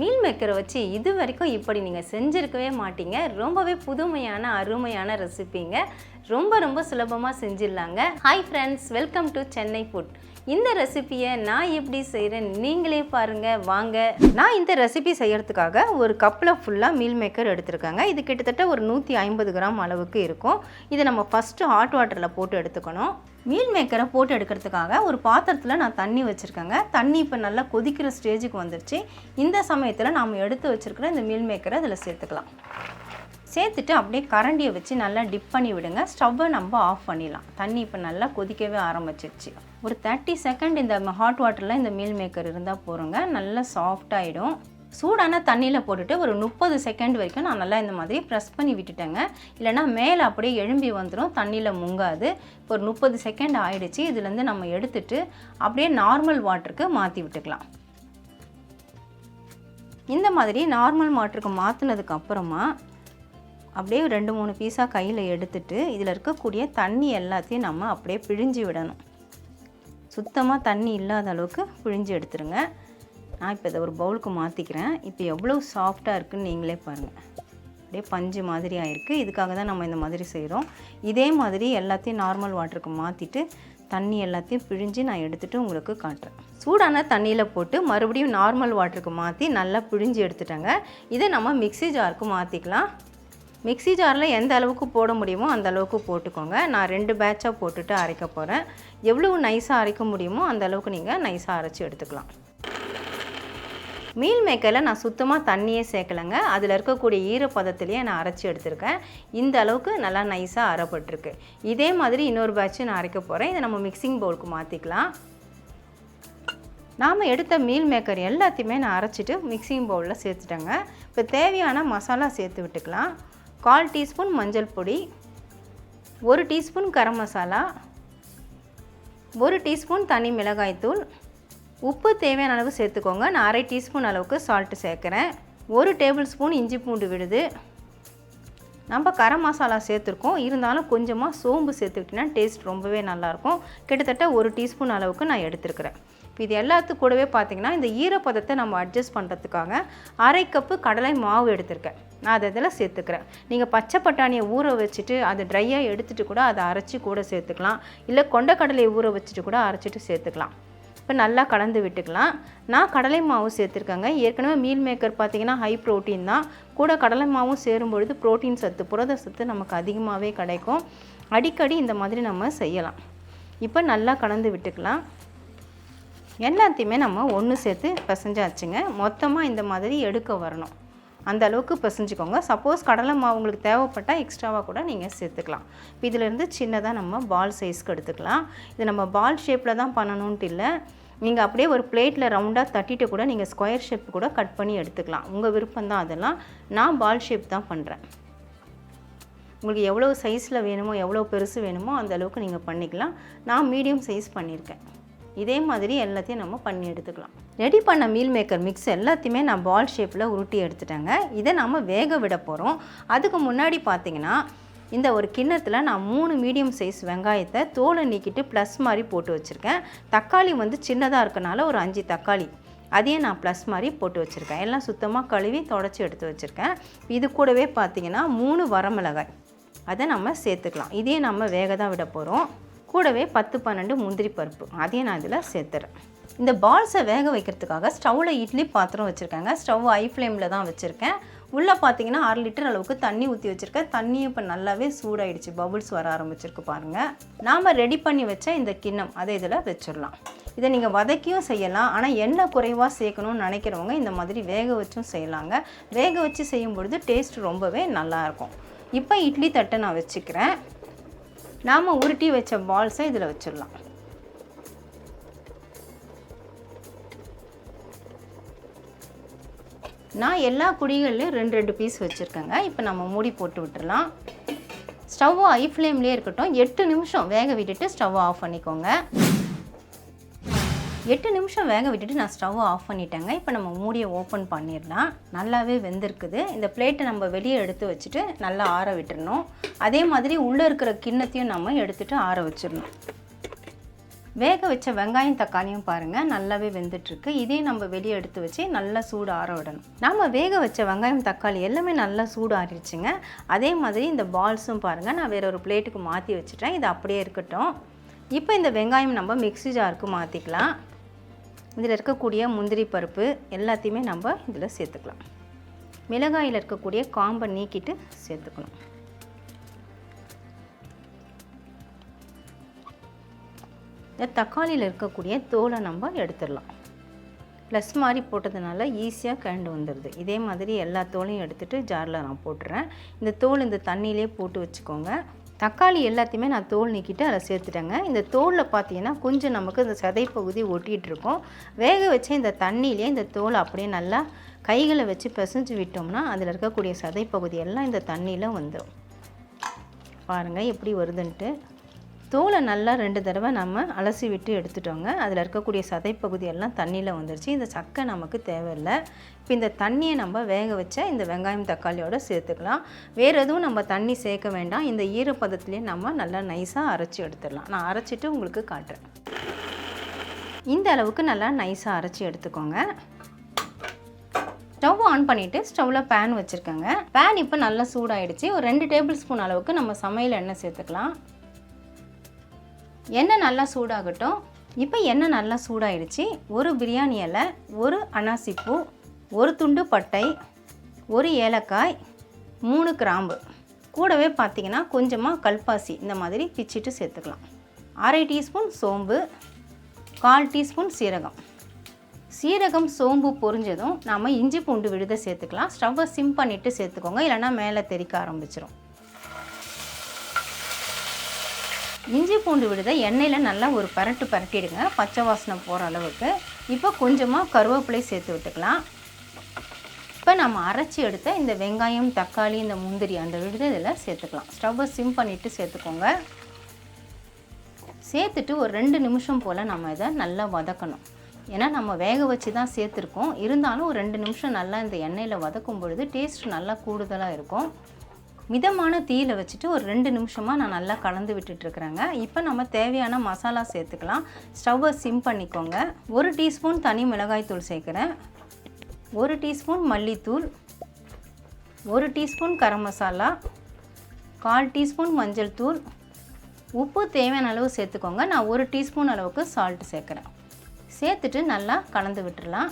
Meal மேக்கரை வச்சு இது வரைக்கும் இப்படி நீங்கள் செஞ்சுருக்கவே மாட்டீங்க. ரொம்பவே புதுமையான அருமையான ரெசிபிங்க ரொம்ப ரொம்ப சுலபமாக செஞ்சிடலாங்க. Hi friends welcome to Chennai food இந்த ரெசிபியை நான் எப்படி செய்கிறேன் நீங்களே பாருங்கள் வாங்க. நான் இந்த ரெசிபி செய்யறதுக்காக ஒரு கப்பில் ஃபுல்லாக மீல் மேக்கர் எடுத்திருக்காங்க. இது கிட்டத்தட்ட ஒரு நூற்றி ஐம்பது கிராம் அளவுக்கு இருக்கும். இதை நம்ம ஃபஸ்ட்டு ஹாட் வாட்டரில் போட்டு எடுத்துக்கணும். மீல் மேக்கரை போட்டு எடுக்கிறதுக்காக ஒரு பாத்திரத்தில் நான் தண்ணி வச்சுருக்கேங்க. தண்ணி இப்போ நல்லா கொதிக்கிற ஸ்டேஜுக்கு வந்துருச்சு. இந்த சமயத்தில் நாம் எடுத்து வச்சுருக்கிற இந்த மீல் மேக்கரை அதில் சேர்த்துக்கலாம். சேர்த்துட்டு அப்படியே கரண்டியை வச்சு நல்லா டிப் பண்ணி விடுங்க. ஸ்டவ்வை நம்ம ஆஃப் பண்ணிடலாம். தண்ணி இப்போ நல்லா கொதிக்கவே ஆரம்பிச்சிருச்சு. ஒரு தேர்ட்டி செகண்ட் இந்த ஹாட் வாட்டரில் இந்த மீல் மேக்கர் இருந்தால் போகிறோங்க நல்லா சாஃப்டாகிடும் சூடான தண்ணியில் போட்டுட்டு ஒரு முப்பது செகண்ட் வரைக்கும் நான் நல்லா இந்த மாதிரி ப்ரெஸ் பண்ணி விட்டுட்டேங்க. இல்லைனா மேலே அப்படியே எழும்பி வந்துடும் தண்ணியில் முங்காது. இப்போ ஒரு முப்பது செகண்ட் ஆயிடுச்சு. இதுலேருந்து நம்ம எடுத்துட்டு அப்படியே நார்மல் வாட்டருக்கு மாற்றி விட்டுக்கலாம். இந்த மாதிரி நார்மல் வாட்டருக்கு மாற்றினதுக்கு அப்புறமா அப்படியே ரெண்டு மூணு பீஸாக கையில் எடுத்துட்டு இதில் இருக்கக்கூடிய தண்ணி எல்லாத்தையும் நம்ம அப்படியே பிழிஞ்சு விடணும். சுத்தமாக தண்ணி இல்லாத அளவுக்கு பிழிஞ்சு எடுத்துருங்க. நான் இப்போ இதை ஒரு பவுலுக்கு மாற்றிக்கிறேன் இப்போ எவ்வளோ சாஃப்டாக இருக்குன்னு நீங்களே பாருங்கள் அப்படியே பஞ்சு மாதிரி ஆயிருக்கு. இதுக்காக தான் நம்ம இந்த மாதிரி செய்கிறோம் இதே மாதிரி எல்லாத்தையும் நார்மல் வாட்டருக்கு மாற்றிட்டு தண்ணி எல்லாத்தையும் பிழிஞ்சு நான் எடுத்துகிட்டு உங்களுக்கு காட்டுறேன். சூடான தண்ணியில் போட்டு மறுபடியும் நார்மல் வாட்டருக்கு மாற்றி நல்லா பிழிஞ்சு எடுத்துட்டேங்க. இதை நம்ம மிக்ஸி ஜாருக்கு மாற்றிக்கலாம் மிக்ஸி ஜாரில் எந்த அளவுக்கு போட முடியுமோ அந்த அளவுக்கு போட்டுக்கோங்க. நான் ரெண்டு பேட்சாக போட்டுட்டு அரைக்க போகிறேன் எவ்வளவு நைஸாக அரைக்க முடியுமோ அந்த அளவுக்கு நீங்கள் நைஸாக அரைச்சி எடுத்துக்கலாம். மீல் மேக்கரில் நான் சுத்தமாக தண்ணியே சேர்க்கலைங்க. அதில் இருக்கக்கூடிய ஈரப்பதத்துலேயே நான் அரைச்சி எடுத்திருக்கேன். இந்த அளவுக்கு நல்லா நைஸாக அரைப்பட்டிருக்கு. இதே மாதிரி இன்னொரு பேட்ச்சு நான் அரைக்க போகிறேன் இதை நம்ம மிக்சிங் பவுலுக்கு மாற்றிக்கலாம் நாம் எடுத்த மீல் மேக்கர் எல்லாத்தையுமே நான் அரைச்சிட்டு மிக்சிங் பவுலில் சேர்த்துட்டேங்க. இப்போ தேவையான மசாலா சேர்த்து விட்டுக்கலாம். கால் டீஸ்பூன் மஞ்சள் பொடி ஒரு டீஸ்பூன் கரம் மசாலா ஒரு டீஸ்பூன் தனி மிளகாய்த்தூள் உப்பு தேவையான அளவு சேர்த்துக்கோங்க. நான் அரை டீஸ்பூன் அளவுக்கு சால்ட்டு சேர்க்குறேன். ஒரு டேபிள் ஸ்பூன் இஞ்சி பூண்டு விடுது. நம்ம கரம் மசாலா சேர்த்துருக்கோம். இருந்தாலும் கொஞ்சமாக சோம்பு சேர்த்துக்கிட்டிங்கன்னா டேஸ்ட் ரொம்பவே நல்லாயிருக்கும். கிட்டத்தட்ட ஒரு டீஸ்பூன் அளவுக்கு நான் எடுத்துருக்கிறேன். இப்போ இது எல்லாத்து கூடவே பார்த்திங்கன்னா இந்த ஈரப்பதத்தை நம்ம அட்ஜஸ்ட் பண்ணுறதுக்காக அரை கப்பு கடலை மாவு எடுத்திருக்கேன். நான் அதை இதில் சேர்த்துக்கிறேன். நீங்கள் பச்சை பட்டாணியை ஊற வச்சுட்டு அதை ட்ரையாக எடுத்துகிட்டு கூட அதை அரைச்சி கூட சேர்த்துக்கலாம். இல்லை கொண்ட கடலையை ஊற வச்சுட்டு கூட அரைச்சிட்டு சேர்த்துக்கலாம். இப்போ நல்லா கலந்து விட்டுக்கலாம். நான் கடலை மாவு சேர்த்துருக்கேங்க. ஏற்கனவே மீல் மேக்கர் பார்த்தீங்கன்னா ஹை ப்ரோட்டீன் தான். கூட கடலை மாவும் சேரும் பொழுது ப்ரோட்டீன் சத்து புரத சத்து நமக்கு அதிகமாகவே கிடைக்கும். அடிக்கடி இந்த மாதிரி நம்ம செய்யலாம். இப்போ நல்லா கலந்து விட்டுக்கலாம். எல்லாத்தையுமே நம்ம ஒன்று சேர்த்து பிசைஞ்சாச்சுங்க. மொத்தமாக இந்த மாதிரி எடுக்க வரணும். அந்த அளவுக்கு பிசைஞ்சுக்கோங்க. சப்போஸ் கடலை மாவு உங்களுக்கு தேவைப்பட்டால் எக்ஸ்ட்ராவாக கூட நீங்கள் சேர்த்துக்கலாம். இப்போ இதிலேருந்து சின்னதாக நம்ம பால் சைஸ்க்கு எடுத்துக்கலாம். இது நம்ம பால் ஷேப்பில் தான் பண்ணணுன்ட்டு இல்லை. நீங்கள் அப்படியே ஒரு பிளேட்டில் ரவுண்டாக தட்டிட்டு கூட நீங்கள் ஸ்கொயர் ஷேப் கூட கட் பண்ணி எடுத்துக்கலாம். உங்கள் விருப்பம் தான் அதெல்லாம். நான் பால் ஷேப் தான் பண்ணுறேன் உங்களுக்கு எவ்வளோ சைஸில் வேணுமோ எவ்வளோ பெருசு வேணுமோ அந்த அளவுக்கு நீங்கள் பண்ணிக்கலாம். நான் மீடியம் சைஸ் பண்ணியிருக்கேன். இதே மாதிரி எல்லாத்தையும் நம்ம பண்ணி எடுத்துக்கலாம். ரெடி பண்ண மீல் மேக்கர் மிக்ஸ் எல்லாத்தையுமே நான் பால் ஷேப்பில் உருட்டி எடுத்துட்டேங்க. இதை நம்ம வேக விட போகிறோம் அதுக்கு முன்னாடி பார்த்தீங்கன்னா இந்த ஒரு கிண்ணத்தில் நான் மூணு மீடியம் சைஸ் வெங்காயத்தை தோலை நீக்கிட்டு ப்ளஸ் மாதிரி போட்டு வச்சுருக்கேன். தக்காளி வந்து சின்னதாக இருக்கனால ஒரு அஞ்சு தக்காளி. அதையே நான் ப்ளஸ் மாதிரி போட்டு வச்சுருக்கேன். எல்லாம் சுத்தமாக கழுவி தொடச்சி எடுத்து வச்சுருக்கேன். இது கூடவே பார்த்தீங்கன்னா மூணு வரமிளகாய். அதை நம்ம சேர்த்துக்கலாம். இதையே நம்ம வேக தான் விட போகிறோம் கூடவே பத்து பன்னெண்டு முந்திரி பருப்பு. அதையும் நான் இதில் சேர்த்துறேன். இந்த பால்ஸை வேக வைக்கிறதுக்காக ஸ்டவ்வில் இட்லி பாத்திரம் வச்சுருக்காங்க. ஸ்டவ் ஐ ஃப்ளேமில் தான் வச்சுருக்கேன். உள்ளே பார்த்தீங்கன்னா அரை லிட்டர் அளவுக்கு தண்ணி ஊற்றி வச்சுருக்கேன். தண்ணி இப்போ நல்லாவே சூடாயிடுச்சு. பபுள்ஸ் வர ஆரம்பிச்சிருக்கு பாருங்கள் நாம் ரெடி பண்ணி வச்ச இந்த கிண்ணம் அதை இதில் வச்சிடலாம். இதை நீங்கள் வதக்கியும் செய்யலாம். ஆனால் எண்ணெய் குறைவாக சேர்க்கணும்னு நினைக்கிறவங்க இந்த மாதிரி வேக வச்சும் செய்யலாங்க. வேக வச்சு செய்யும் பொழுது டேஸ்ட் ரொம்பவே நல்லாயிருக்கும் இப்போ இட்லி தட்டை நான் வச்சுக்கிறேன். நாம் உருட்டி வச்ச பால்ஸை இதில் வச்சிடலாம். நான் எல்லா குடிகள்லையும் ரெண்டு ரெண்டு பீஸ் வச்சுருக்கேங்க. இப்போ நம்ம மூடி போட்டு விட்டுறலாம். ஸ்டவ் ஹை ஃப்ளேம்லேயே இருக்கட்டும். எட்டு நிமிஷம் வேக விட்டுட்டு ஸ்டவ் ஆஃப் பண்ணிக்கோங்க. எட்டு நிமிஷம் வேக விட்டுட்டு நான் ஸ்டவ் ஆஃப் பண்ணிட்டேங்க. இப்போ நம்ம மூடியை ஓப்பன் பண்ணிடலாம். நல்லாவே வெந்திருக்குது. இந்த பிளேட்டை நம்ம வெளியே எடுத்து வச்சுட்டு நல்லா ஆற விட்டுறணும். அதே மாதிரி உள்ளே இருக்கிற கிண்ணத்தையும் நம்ம எடுத்துகிட்டு ஆற வச்சிடணும். வேக வச்ச வெங்காயம் தக்காளியும் பாருங்கள் நல்லாவே வெந்துட்டுருக்கு. இதையும் நம்ம வெளியே எடுத்து வச்சு நல்லா சூடு ஆற விடணும். நம்ம வேக வச்ச வெங்காயம் தக்காளி எல்லாமே நல்லா சூடு ஆறிடுச்சுங்க. அதே மாதிரி இந்த பால்ஸும் பாருங்கள் நான் வேற ஒரு பிளேட்டுக்கு மாற்றி வச்சுட்டேன். இது அப்படியே இருக்கட்டும். இப்போ இந்த வெங்காயம் நம்ம மிக்ஸி ஜாருக்கு மாற்றிக்கலாம் இதில் இருக்கக்கூடிய முந்திரி பருப்பு எல்லாத்தையுமே நம்ம இதில் சேர்த்துக்கலாம். மிளகாயில் இருக்கக்கூடிய காம்பை நீக்கிட்டு சேர்த்துக்கணும். இந்த தக்காளியில் இருக்கக்கூடிய தோலை நம்ம எடுத்துடலாம். ப்ளஸ் மாதிரி போட்டதுனால ஈஸியாக கண்டு வந்துடுது. இதே மாதிரி எல்லா தோலையும் எடுத்துகிட்டு ஜாரில் நான் போட்டுறேன். இந்த தோல் இந்த தண்ணியிலே போட்டு வச்சுக்கோங்க. தக்காளி எல்லாத்தையுமே நான் தோல் நீக்கிட்டு அதில் சேர்த்துட்டேங்க. இந்த தோலில் பார்த்தீங்கன்னா கொஞ்சம் நமக்கு இந்த சதை பகுதி ஒட்டிகிட்டு இருக்கும். வேக வச்ச இந்த தண்ணியிலே இந்த தோல் அப்படியே நல்லா கைகளை வச்சு பிசைஞ்சு விட்டோம்னா அதில் இருக்கக்கூடிய சதை எல்லாம் இந்த தண்ணியில் வந்துடும் பாருங்கள் எப்படி வருதுன்ட்டு. தோலை நல்லா ரெண்டு தடவை நம்ம அலசி விட்டு எடுத்துட்டோங்க. அதில் இருக்கக்கூடிய சதைப்பகுதி எல்லாம் தண்ணியில் வந்துருச்சு. இந்த சக்கை நமக்கு தேவையில்லை. இப்போ இந்த தண்ணியை நம்ம வேக வச்ச இந்த வெங்காயம் தக்காளியோடு சேர்த்துக்கலாம். வேறு எதுவும் நம்ம தண்ணி சேர்க்க வேண்டாம். இந்த ஈரப்பதத்துலேயே நம்ம நல்லா நைஸாக அரைச்சி எடுத்துடலாம். நான் அரைச்சிட்டு உங்களுக்கு காட்டுறேன். இந்த அளவுக்கு நல்லா நைஸாக அரைச்சி எடுத்துக்கோங்க. ஸ்டவ் ஆன் பண்ணிவிட்டு ஸ்டவ்வில் பேன் வச்சுருக்கேங்க. பேன் இப்போ நல்லா சூடாயிடுச்சு. ஒரு ரெண்டு டேபிள் ஸ்பூன் அளவுக்கு நம்ம சமையல் எண்ணெய் சேர்த்துக்கலாம். எண்ணெய் நல்லா சூடாகட்டும். இப்போ எண்ணெய் நல்லா சூடாயிடுச்சு. ஒரு பிரியாணி இலை ஒரு அனாசிப்பூ ஒரு துண்டு பட்டை ஒரு ஏலக்காய் மூணு கிராம்பு. கூடவே பார்த்தீங்கன்னா கொஞ்சமாக கல்பாசி இந்த மாதிரி பிச்சிட்டு சேர்த்துக்கலாம். அரை டீஸ்பூன் சோம்பு கால் டீஸ்பூன் சீரகம். சீரகம் சோம்பு பொரிஞ்சதும் நாம் இஞ்சி பூண்டு விழுத சேர்த்துக்கலாம். ஸ்டவ்வை சிம் பண்ணிவிட்டு சேர்த்துக்கோங்க. இல்லைனா மேலே தெறிக்க ஆரம்பிச்சிடும் இஞ்சி பூண்டு விடுதை எண்ணெயில் நல்லா ஒரு பரட்டு பரட்டிடுங்க. பச்சை வாசனை போகிற அளவுக்கு. இப்போ கொஞ்சமாக கருவேப்பிலை சேர்த்து விட்டுக்கலாம். இப்போ நம்ம அரைச்சி எடுத்த இந்த வெங்காயம் தக்காளி இந்த முந்திரி அந்த விடுதை இதில் சேர்த்துக்கலாம். ஸ்டவ்வை சிம் பண்ணிவிட்டு சேர்த்துக்கோங்க. சேர்த்துட்டு ஒரு ரெண்டு நிமிஷம் போல் நம்ம இதை நல்லா வதக்கணும். ஏன்னா நம்ம வேக வச்சு தான் சேர்த்துருக்கோம். இருந்தாலும் ஒரு ரெண்டு நிமிஷம் நல்லா இந்த எண்ணெயில் வதக்கும் பொழுது டேஸ்ட் நல்லா கூடுதலாக இருக்கும். மிதமான தீயில் வச்சுட்டு ஒரு ரெண்டு நிமிஷமாக நான் நல்லா கலந்து விட்டுட்ருக்குறேங்க. இப்போ நம்ம தேவையான மசாலா சேர்த்துக்கலாம். ஸ்டவ்வை சிம் பண்ணிக்கோங்க. ஒரு டீஸ்பூன் தனி மிளகாய் தூள் சேர்க்குறேன். ஒரு டீஸ்பூன் மல்லித்தூள். ஒரு டீஸ்பூன் கரம் மசாலா. கால் டீஸ்பூன் மஞ்சள் தூள். உப்பு தேவையான அளவு சேர்த்துக்கோங்க. நான் ஒரு டீஸ்பூன் அளவுக்கு சால்ட் சேர்க்குறேன். சேர்த்துட்டு நல்லா கலந்து விட்டுடலாம்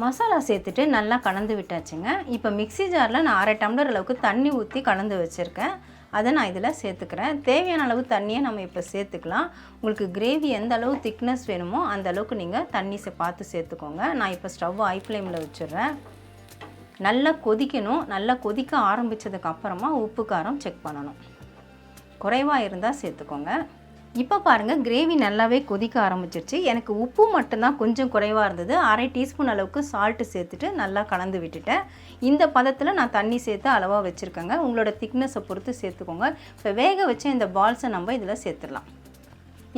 மசாலா சேர்த்துட்டு நல்லா கலந்து விட்டாச்சுங்க. இப்போ மிக்ஸி ஜாரில் நான் அரை டம்ளர் அளவுக்கு தண்ணி ஊற்றி கலந்து வச்சுருக்கேன். அதை நான் இதில் சேர்த்துக்கிறேன். தேவையான அளவு தண்ணியை நம்ம இப்போ சேர்த்துக்கலாம். உங்களுக்கு கிரேவி எந்த அளவு திக்னஸ் வேணுமோ அந்த அளவுக்கு நீங்கள் தண்ணி சே பார்த்து சேர்த்துக்கோங்க. நான் இப்போ ஸ்டவ் ஐ ஃப்ளேமில் வச்சிடுறேன். நல்லா கொதிக்கணும். நல்லா கொதிக்க ஆரம்பித்ததுக்கு அப்புறமா உப்பு காரம் செக் பண்ணணும். குறைவாக இருந்தால் சேர்த்துக்கோங்க. இப்போ பாருங்கள் கிரேவி நல்லாவே கொதிக்க ஆரம்பிச்சிருச்சு. எனக்கு உப்பு மட்டும்தான் கொஞ்சம் குறைவாக இருந்தது. அரை டீஸ்பூன் அளவுக்கு சால்ட்டு சேர்த்துட்டு நல்லா கலந்து விட்டுட்டேன். இந்த பதத்தில் நான் தண்ணி சேர்த்து அளவாக வச்சுருக்கேங்க. உங்களோட திக்னஸை பொறுத்து சேர்த்துக்கோங்க. இப்போ வேக வச்ச இந்த பால்ஸை நம்ம இதில் சேர்த்துடலாம்.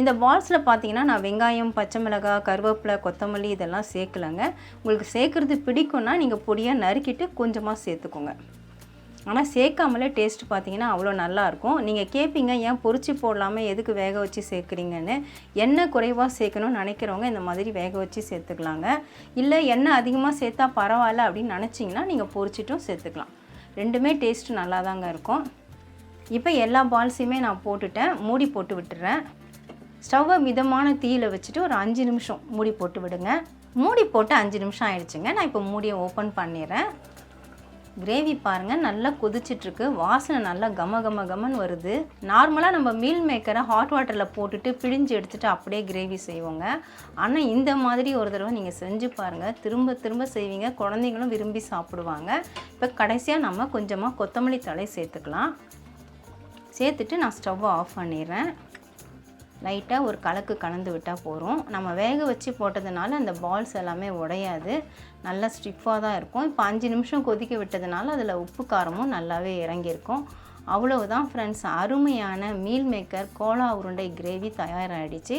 இந்த பால்ஸில் பார்த்தீங்கன்னா நான் வெங்காயம் பச்சை மிளகாய் கருவேப்பிலை கொத்தமல்லி இதெல்லாம் சேர்க்கலைங்க. உங்களுக்கு சேர்க்குறது பிடிக்கும்னா நீங்கள் பொடியாக நறுக்கிட்டு கொஞ்சமாக சேர்த்துக்கோங்க. ஆனால் சேர்க்காமலே டேஸ்ட் பார்த்தீங்கன்னா அவ்வளோ நல்லாயிருக்கும் நீங்கள் கேட்பீங்க ஏன் பொறிச்சு போடலாமல் எதுக்கு வேக வச்சு சேர்க்குறீங்கன்னு? எண்ணெய் குறைவாக சேர்க்கணும்னு நினைக்கிறவங்க இந்த மாதிரி வேக வச்சு சேர்த்துக்கலாங்க. இல்லை எண்ணெய் அதிகமாக சேர்த்தா பரவாயில்ல அப்படின்னு நினச்சிங்கன்னா நீங்கள் பொறிச்சிட்டும் சேர்த்துக்கலாம். ரெண்டுமே டேஸ்ட் நல்லா தாங்க இருக்கும். இப்போ எல்லா பால்ஸையுமே நான் போட்டுட்டேன். மூடி போட்டு விட்டுறேன். ஸ்டவ்வை மிதமான தீயில் வச்சுட்டு ஒரு அஞ்சு நிமிஷம் மூடி போட்டு விடுங்க. மூடி போட்டு அஞ்சு நிமிஷம் ஆயிடுச்சுங்க. நான் இப்போ மூடியை ஓப்பன் பண்ணிடுறேன் கிரேவி பாருங்கள் நல்லா கொதிச்சிட்ருக்கு. வாசனை நல்லா கம கம கமன்னு வருது. நார்மலாக நம்ம மீல் மேக்கரை ஹாட் வாட்டரில் போட்டுட்டு பிழிஞ்சு எடுத்துகிட்டு அப்படியே கிரேவி செய்வோங்க. ஆனால் இந்த மாதிரி ஒரு தடவை நீங்கள் செஞ்சு பாருங்கள் திரும்ப திரும்ப செய்வீங்க. குழந்தைங்களும் விரும்பி சாப்பிடுவாங்க. இப்போ கடைசியாக நம்ம கொஞ்சமாக கொத்தமல்லி தலை சேர்த்துக்கலாம். சேர்த்துட்டு நான் ஸ்டவ்வை ஆஃப் பண்ணிடுறேன். லைட்டாக ஒரு கலக்கு கலந்து விட்டால் போகிறோம் நம்ம வேக வச்சு போட்டதுனால அந்த பால்ஸ் எல்லாமே உடையாது. நல்லா ஸ்டிஃபாக தான் இருக்கும். இப்போ அஞ்சு நிமிஷம் கொதிக்க விட்டதுனால அதில் உப்பு காரமும் நல்லாவே இறங்கியிருக்கும். அவ்வளவுதான் ஃப்ரெண்ட்ஸ் அருமையான மீல் மேக்கர் கோலா உருண்டை கிரேவி தயாராகிடுச்சு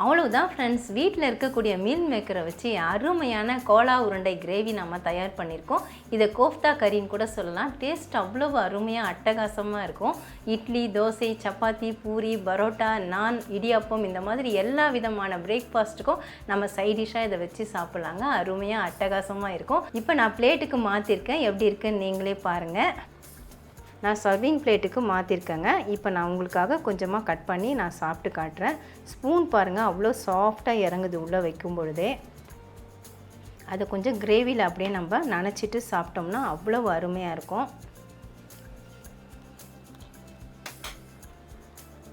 அவ்வளவுதான் ஃப்ரெண்ட்ஸ் வீட்டில் இருக்கக்கூடிய மீல் மேக்கரை வச்சு அருமையான கோலா உருண்டை கிரேவி நம்ம தயார் பண்ணியிருக்கோம். இதை கோஃப்தா கறின்னு கூட சொல்லலாம். டேஸ்ட் அவ்வளவு அருமையாக அட்டகாசமாக இருக்கும். இட்லி தோசை சப்பாத்தி பூரி பரோட்டா நான் இடியாப்பம் இந்த மாதிரி எல்லா விதமான பிரேக்ஃபாஸ்ட்டுக்கும் நம்ம சைடிஷாக இதை வச்சு சாப்பிட்லாங்க. அருமையாக அட்டகாசமாக இருக்கும். இப்போ நான் பிளேட்டுக்கு மாற்றிருக்கேன் எப்படி இருக்குன்னு நீங்களே பாருங்கள் நான் சர்விங் பிளேட்டுக்கு மாற்றிருக்கேங்க இப்போ நான் உங்களுக்காக கொஞ்சமாக கட் பண்ணி நான் சாப்பிட்டு காட்டுறேன். ஸ்பூன் பாருங்கள் அவ்வளோ சாஃப்டாக இறங்குது உள்ளே வைக்கும் பொழுதே. அதை கொஞ்சம் கிரேவியில் அப்படியே நம்ம நனைச்சிட்டு சாப்பிட்டோம்னா அவ்வளோ அருமையாக இருக்கும்.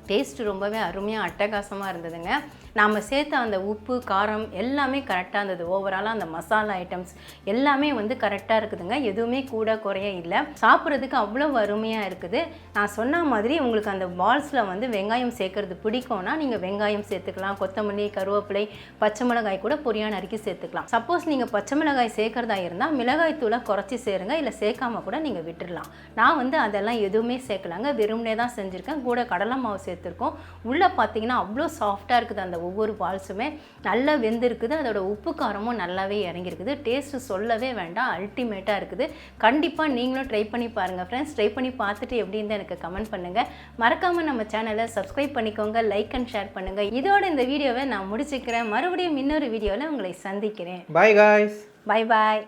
டேஸ்ட் ரொம்பவே அருமையாக அட்டகாசமாக இருந்ததுங்க. நாம் சேர்த்த அந்த உப்பு காரம் எல்லாமே கரெக்டாக இருந்தது. ஓவராலாக அந்த மசாலா ஐட்டம்ஸ் எல்லாமே வந்து கரெக்டாக இருக்குதுங்க. எதுவுமே கூட குறைய இல்லை. சாப்பிட்றதுக்கு அவ்வளோ அருமையாக இருக்குது. நான் சொன்ன மாதிரி உங்களுக்கு அந்த பால்ஸில் வந்து வெங்காயம் சேர்க்கறது பிடிக்கும்னா நீங்கள் வெங்காயம் சேர்த்துக்கலாம். கொத்தமல்லி கருவேப்பிலை பச்சை மிளகாய் கூட பொரியான நறுக்கி சேர்த்துக்கலாம். சப்போஸ் நீங்கள் பச்சை மிளகாய் சேர்க்குறதா இருந்தால் மிளகாய் தூளை குறைச்சி சேருங்க. இல்லை சேர்க்காம கூட நீங்கள் விட்டுடலாம் நான் வந்து அதெல்லாம் எதுவுமே சேர்க்கலாங்க. வெறுமனே தான் செஞ்சுருக்கேன். கூட கடலை மாவு சேர்த்துருக்கோம். உள்ளே பார்த்தீங்கன்னா அவ்வளோ சாஃப்டாக இருக்குது அந்த ஒவ்வொரு பால்ஸுமே நல்லா வெந்திருக்குது. அதோட உப்பு காரமும் நல்லாவே இறங்கியிருக்குது டேஸ்ட்டு சொல்லவே வேண்டாம். அல்டிமேட்டாக இருக்குது. கண்டிப்பாக நீங்களும் ட்ரை பண்ணி பாருங்கள் ஃப்ரெண்ட்ஸ் ட்ரை பண்ணி பார்த்துட்டு எப்படி இருந்தால் எனக்கு கமெண்ட் பண்ணுங்கள் மறக்காமல் நம்ம சேனலை சப்ஸ்கிரைப் பண்ணிக்கோங்க. லைக் அண்ட் ஷேர் பண்ணுங்கள் இதோட இந்த வீடியோவை நான் முடிச்சுக்கிறேன். மறுபடியும் இன்னொரு வீடியோவில் உங்களை சந்திக்கிறேன். Bye guys bye bye